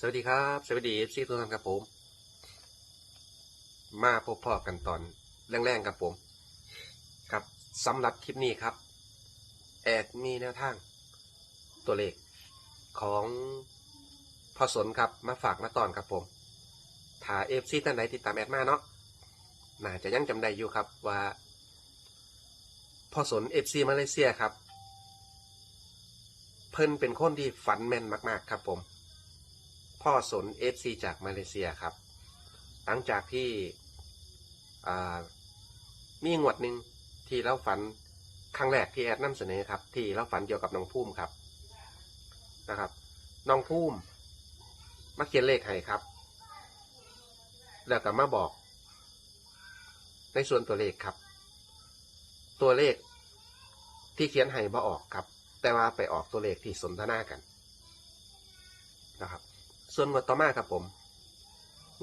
สวัสดีครับ สวัสดีซีทุกท่านครับผม มาพบพ่อกันตอนแรงๆกับผม ครับสำหรับคลิปนี้ครับ แอดมีแนวทาง ตัวเลขของพ่อสนครับมาฝากมาตอนครับผมถ้าเอฟซีท่านไหนติดตามแอดมาเนาะน่าจะยังจำได้อยู่ครับว่าพ่อสนเอฟซีมาเลเซียครับ เพิ่นเป็นคนที่ฝันแม่นมาก ๆ ครับผม พ่อสนเอฟซีจากมาเลเซียครับ หลังจากที่มีงวดหนึ่งที่เราฝันครั้งแรกที่แอดนำเสนอครับ ที่เราฝันเกี่ยวกับน้องพุ่มครับนะครับน้องพุ่มมาเขียนเลขให้ครับ แล้วก็มาบอก ในส่วนตัวเลขครับ ตัวเลขที่เขียนให้บ่ออกครับ แต่ว่าไปออกตัวเลขที่สนทนากันนะครับ ส่วนงวดต่อมาครับผม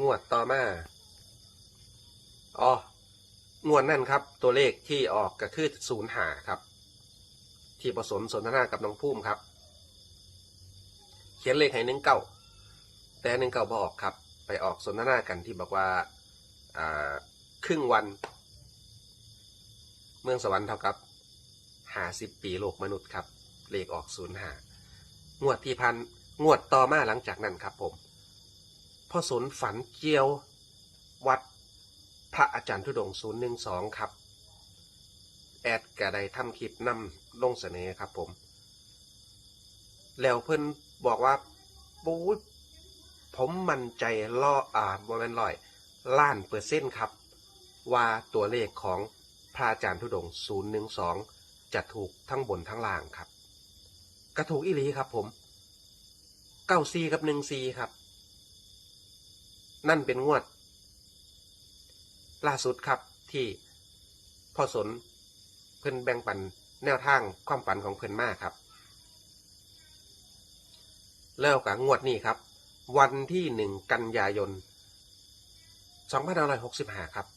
งวดต่อมาอ๋องวดนั่นครับ ตัวเลขที่ออกก็คือศูนย์หาครับ ที่ผสมสนทนากับน้องพุ่มครับ เขียนเลขให้หนึ่งเก้าแต่หนึ่งเก้าบออกครับ ไปออกสนทนากันที่บอกว่าอ่าครึ่งวัน เมืองสวรรค์เท่ากับหาสิบปีโลกมนุษย์ครับ เลขออกศูนย์หางวดที่พัน งวดต่อมาหลังจากนั้นครับผมพ่อสนฝันเกี่ยววัดพระอาจารย์ทุดงศูนย์หนึ่งสองครับ แอดกระไดทำคลิปนำลงเสนอครับผม แล้วเพิ่นบอกว่าปู๊ยผมมั่นใจล่ออ่านว่าแม่นร้อยล้านเปอร์เซ็นต์ครับ ว่าตัวเลขของพระอาจารย์ทุดงศูนย์หนึ่งสองจะถูกทั้งบนทั้งล่างครับ กระถูกอีหลีครับผม เก้าซีกับหนึ่งซีครับ นั่นเป็นงวด ล่าสุดครับที่พ่อสนเพิ่นแบ่งปันแนวทางความฝันของเพิ่นมากครับ แล้วกับงวดนี้ครับ วันที่หนึ่งกันยายนสองพันห้าร้อยหกสิบห้าครับ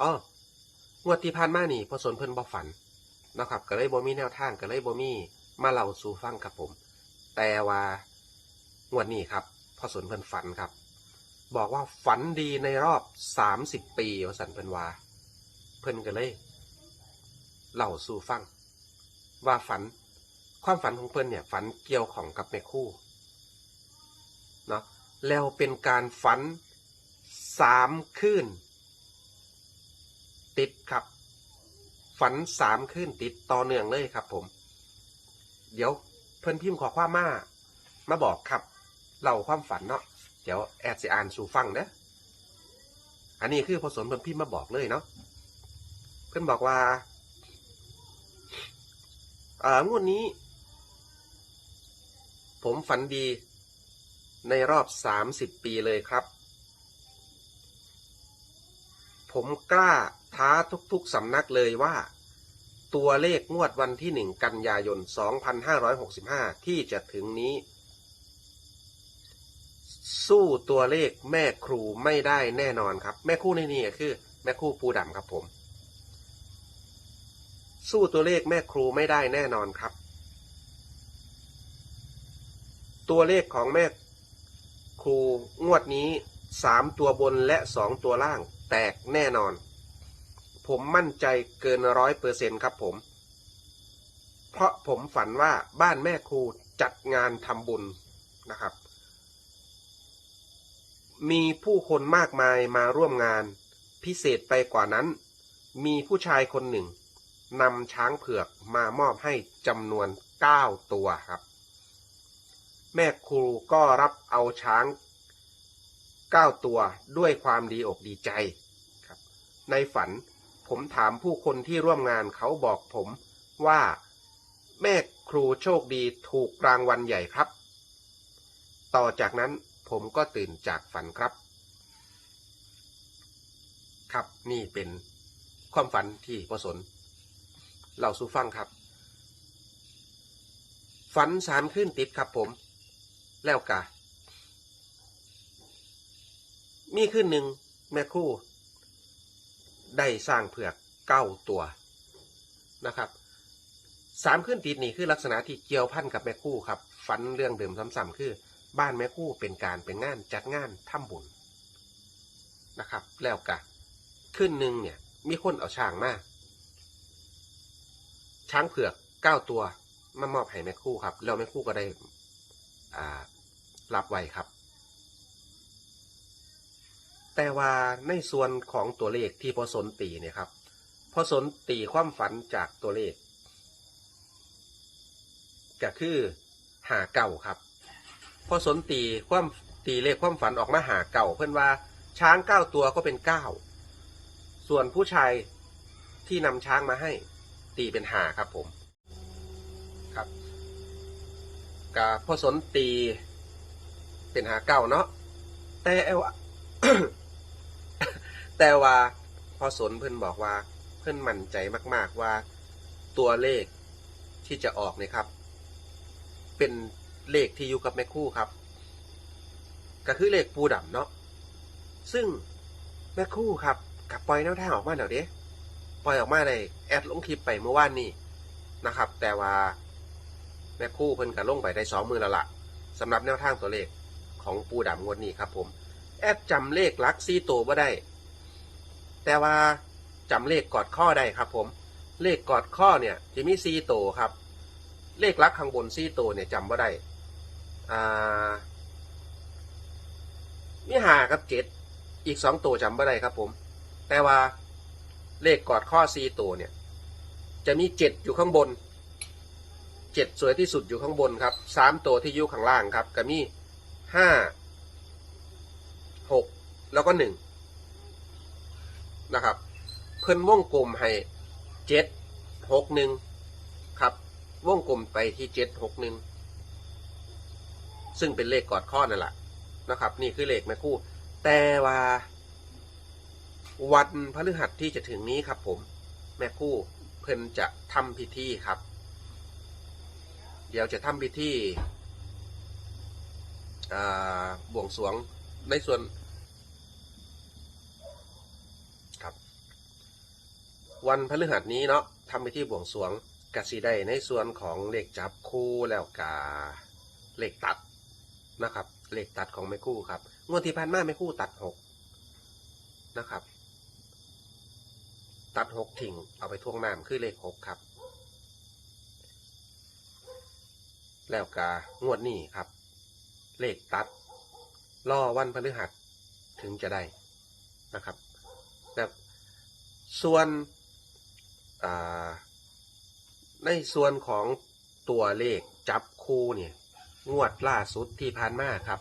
อ๋องวดที่ผ่านมานี่พ่อสนเพิ่นบ่ฝันนะครับก็เลยบ่มีแนวทางก็เลยบ่มีมาเล่าสู่ฟังครับผม แต่ว่างวดนี้ครับพ่อสนเพิ่นฝันครับ บอกว่าฝันดีในรอบสามสิบปีว่าสันเพิ่นว่า เพิ่นก็เลยเล่าสู่ฟัง ว่าฝันความฝันของเพิ่นเนี่ยฝันเกี่ยวของกับแม่คู่เนาะแล้วเป็นการฝันสามคืนติดครับ ฝันสามคืนติดต่อเนื่องเลยครับผม เดี๋ยว เพิ่นพิมพ์ขอความมา มาบอกครับเล่าความฝันเนาะเดี๋ยวแอดสิอ่านสู่ฟังนะอันนี้คือพอสนเพิ่นพิมพ์มาบอกเลยเนาะเพิ่นบอกว่าอ่างวดนี้ ผมฝันดีในรอบสามสิบปีเลยครับ ผมกล้าท้าทุกๆสำนักเลยว่า ตัวเลขงวดวันที่หนึ่งกันยายน 2565 ที่จะถึงนี้ สู้ตัวเลขแม่ครูไม่ได้แน่นอนครับ แม่ครูในนี่ก็คือ แม่ครูปูดำครับผม สู้ตัวเลขแม่ครูไม่ได้แน่นอนครับ ตัวเลขของแม่ครูงวดนี้สามตัวบนและสองตัวล่างแตกแน่นอน ผมมั่นใจเกินร้อยเปอร์เซ็นครับผม เพราะผมฝันว่าบ้านแม่ครูจัดงานทำบุญนะครับ มีผู้คนมากมายมาร่วมงาน พิเศษไปกว่านั้น มีผู้ชายคนหนึ่งนำช้างเผือกมามอบให้จำนวนเก้าตัวครับ แม่ครูก็รับเอาช้างเก้าตัวด้วยความดีอกดีใจครับ ในฝัน ผมถามผู้คนที่ร่วมงานเขาบอกผมว่าแม่ครูโชคดีถูกรางวัลใหญ่ครับ ต่อจากนั้นผมก็ตื่นจากฝันครับ ครับนี่เป็นความฝันที่พอสนเล่าสู่ฟังครับ ฝันสามขึ้นติดครับผม แล้วกะมีขึ้นหนึ่งแม่ครู ได้สร้างเผือกเก้าตัวนะครับสามขึ้นติดนี่คือลักษณะที่เกี่ยวพันกับแม่คู่ครับฝันเรื่องเดิมซ้ำๆคือ บ้านแม่คู่เป็นการเป็นงานจัดงานทำบุญนะครับ แล้วกะขึ้นหนึ่งเนี่ย มีคนเอาช้างมาช้างเผือกเก้าตัวมามอบให้แม่คู่ครับแล้วแม่คู่ก็ได้รับไว้ครับ แต่ว่าในส่วนของตัวเลขที่พอสนตีเนี่ยครับพอสนตีความฝันจากตัวเลขก็คือหาเก่าครับพอสนตีความตีเลขความฝันออกมาหาเก่า เพื่อนว่าช้างเก้าตัวก็เป็นเก้าส่วนผู้ชายที่นำช้างมาให้ตีเป็นหาครับผมครับกาพอสนตีเป็นหาเก้าเนาะแต่ว่า แต่ว่าพอสนเพื่อนบอกว่าเพื่อนมั่นใจมาก ๆว่าตัวเลขที่จะออกเนี่ยครับ เป็นเลขที่อยู่กับแม่คู่ครับ ก็คือเลขปูดำเนาะซึ่งแม่คู่ครับกับปล่อยแนวทางออกมาแล้วเด้ปล่อยออกมาในแอดลงคลิปไปเมื่อวานนี้นะครับ แต่ว่าแม่คู่เพิ่นก็ลงไปได้สองมือแล้วละสำหรับแนวทางตัวเลขของปูดำงวดนี้ครับผม แอดจำเลขลักซี่ตัวบ่ได้ แต่ว่าจำเลขกอดข้อได้ครับผม เลขกอดข้อเนี่ยจะมีซีโตวครับ เลขลักข้างบนซีโตวเนี่ยจำว่าได้อ่ามีหากับเจ็ดอีกสองตัวจำว่าได้ครับผม แต่ว่าเลขกอดข้อซีตัวเนี่ย จะมีเจ็ดอยู่ข้างบนเจ็ดสวยที่สุดอยู่ข้างบนครับสามตัวที่อยู่ข้างล่างครับก็มีห้าหกแล้วก็หนึ่ง นะครับ เพิ่นวงกลมให้เจ็ดหกหนึ่งครับ วงกลมไปที่เจ็ดหกหนึ่งซึ่งเป็นเลขกอดข้อนั่นแหละนะครับ นี่คือเลขแม่คู่ แต่ว่าวันพฤหัสที่จะถึงนี้ครับ ผม แม่คู่เพิ่นจะทำพิธีครับ เดี๋ยวจะทำพิธีบวงสรวงในส่วน ครับ วันพฤหัสนี้เนาะทำพิธีบวงสวงกสิได้ในส่วนของเลขจับคู่แล้วกาเลขตัดนะครับเลขตัดของแม่คู่ครับงวดที่ผ่านมาแม่คู่ตัดหกนะครับ ตัดหกทิ้งเอาไปท่วงน้ำคือเลขหกครับ แล้วกางวดนี้ครับ เลขตัดล่อวันพฤหัสถึงจะได้นะครับแล้วส่วน ในส่วนของตัวเลขจับคู่เนี่ย งวดล่าสุดที่ผ่านมาครับ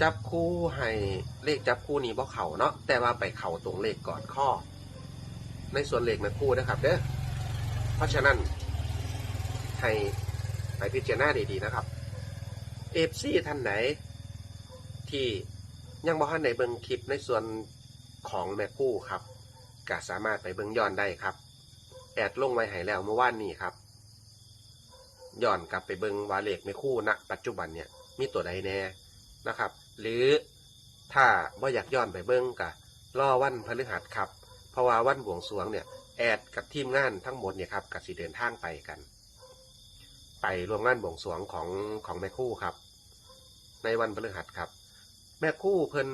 จับคู่ให้เลขจับคู่นี้บ่เข่าเนาะแต่ว่าไปเข่าตรงเลขก่อนข้อ ในส่วนเลขแม่คู่นะครับเด้อเพราะฉะนั้นให้ไปพิจารณาดีๆนะครับเอฟซีท่านไหน ที่ยังบ่ทันได้เบิ่งคลิปในส่วนของแม่คู่ครับ ก็สามารถไปเบิ่งย้อนได้ครับ แอดลงไว้ให้แล้วเมื่อวานนี้ครับย้อนกลับไปเบิ่งว่าเลขแม่คู่ณปัจจุบันเนี่ยมีตัวใดแน่นะครับ หรือถ้าว่าอยากย้อนไปเบิ่งก็รอวันพฤหัสครับ เพราะว่าวันบวงสรวงเนี่ยแอดกับทีมงานทั้งหมดเนี่ยครับกับสิเดินทางไปกัน ไปร่วมงานบวงสรวงของของแม่คู่ครับ ในวันพฤหัสครับ แม่คู่เพิ่น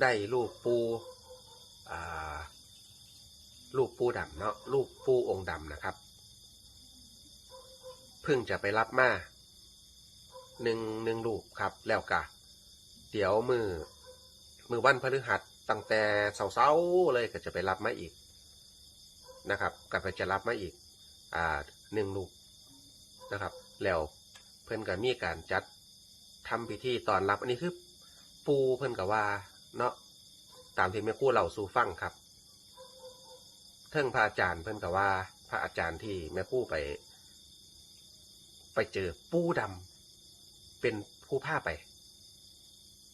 ได้รูปปูอ่ารูปปูดำเนาะรูปปูองค์ดำนะครับ เพิ่งจะไปรับมาหนึ่งหนึ่งรูปครับแล้วกะเดี๋ยวมือมือวันพฤหัสตั้งแต่เสาๆเลยก็จะไปรับมาอีกนะครับก็ไปจะรับมาอีกอ่าหนึ่งลูกนะครับ แล้วเพื่อนก็มีการจัดทำพิธีตอนรับอันนี้คือปูเพื่อนกับว่า เนาะตามที่แม่กู้เราสู่ฟังครับเทิงพระอาจารย์เพื่นกับว่า พระอาจารย์ที่แม่กู้ไป ไปเจอปู้ดำเป็นผู้ผ้าไป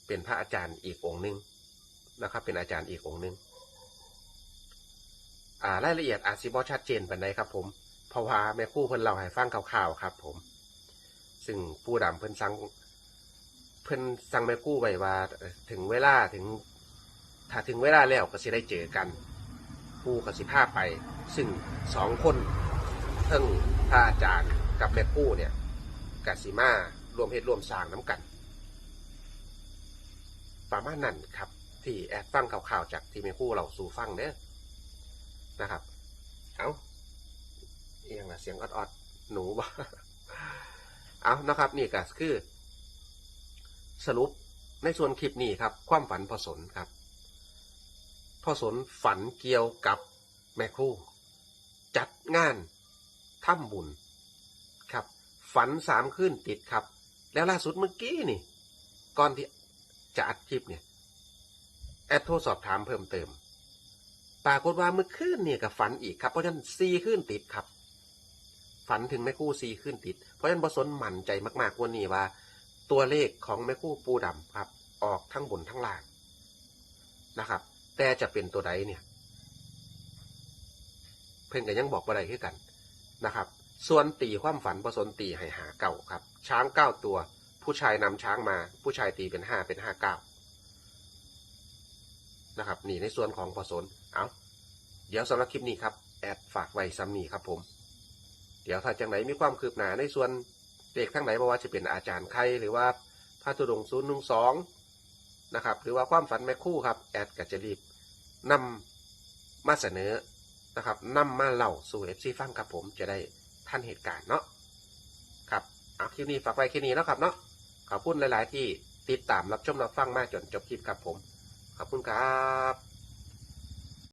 เป็นพระอาจารย์อีกองค์หนึ่งนะครับ เป็นอาจารย์อีกองค์หนึ่งอ่ารายละเอียดอาจสิบอชัดเจนปานใดครับ ผมเพราะว่าแม่คู่เพิ่นเล่าให้ฟังข่าวๆครับ ผม ซึ่งผู้ดำเพิ่นสั่ง เพิ่นสั่งแม่ครู่ไว้ว่าถึงเวลาถึง ถ้าถึงเวลาแล้วก็สิได้เจอกันผู้กับสิพาไป ซึ่งสองคนเทั้งพระอาจารย์กับแม่คู่เนี่ยกสิมารวมเฮ็ดรวมสร้างน้ำกันประมาณนั้นครับ ที่แอดฟังข่าวๆจากที่แม่คู่เราสู่ฟังเด้อนะครับเอาเอียงละเสียงออดๆหนูบ่เอานะครับนี่ก็คือ สรุปในส่วนคลิปนี้ครับ ความฝันพอสนครับพอสนฝันเกี่ยวกับแม่ครูจัดงานถ้ำบุญครับ ฝันสามคืนติดครับ แล้วล่าสุดเมื่อกี้นี่ ก่อนที่จะอัดคลิปเนี่ย แอดโทรสอบถามเพิ่มเติม ปรากฏว่าเมื่อคืนเนี่ยกับฝันอีกครับ เพราะฉะนั้นซีคืนติดครับ ฝันถึงแม่คู่ซีขึ้นติด เพราะฉะนั้นบสนมั่นใจมากๆวันนี้ว่า ตัวเลขของแม่คู่ปูดำครับ ออกทั้งบนทั้งล่างนะครับ แต่จะเป็นตัวใดเนี่ย เพิ่นก็ยังบอกว่าใดคือกันนะครับ ส่วนตีความฝันบสนตีให้หาเก่าครับ ช้างเก้าตัว ผู้ชายนำช้างมา ผู้ชายตีเป็นห้าเป็นห้าเก้านะครับนี่ในส่วนของบสนเอาเดี๋ยวสำหรับคลิปนี้ครับแอดฝากไว้ซ้ำนี้ครับผม เดี๋ยวถ้าจังไหนมีความคืบหน้าในส่วน เด็กทั้งไหนบ่ว่าจะเป็นอาจารย์ใครหรือว่าพระตุดงศูนย์หนึ่งสองนะครับหรือว่าความฝันแม่คู่ครับแอดก็จะรีบนำมาเสนอนะครับนำมาเล่าสู่เอฟซีฟังครับผมจะได้ท่านเหตุการณ์เนาะครับเอาคลิปนี้ฝากไว้แค่นี้แล้วครับเนาะขอบคุณหลาย ๆ ที่ติดตามรับชมรับฟังมาจนจบคลิปครับผม ขอบคุณครับ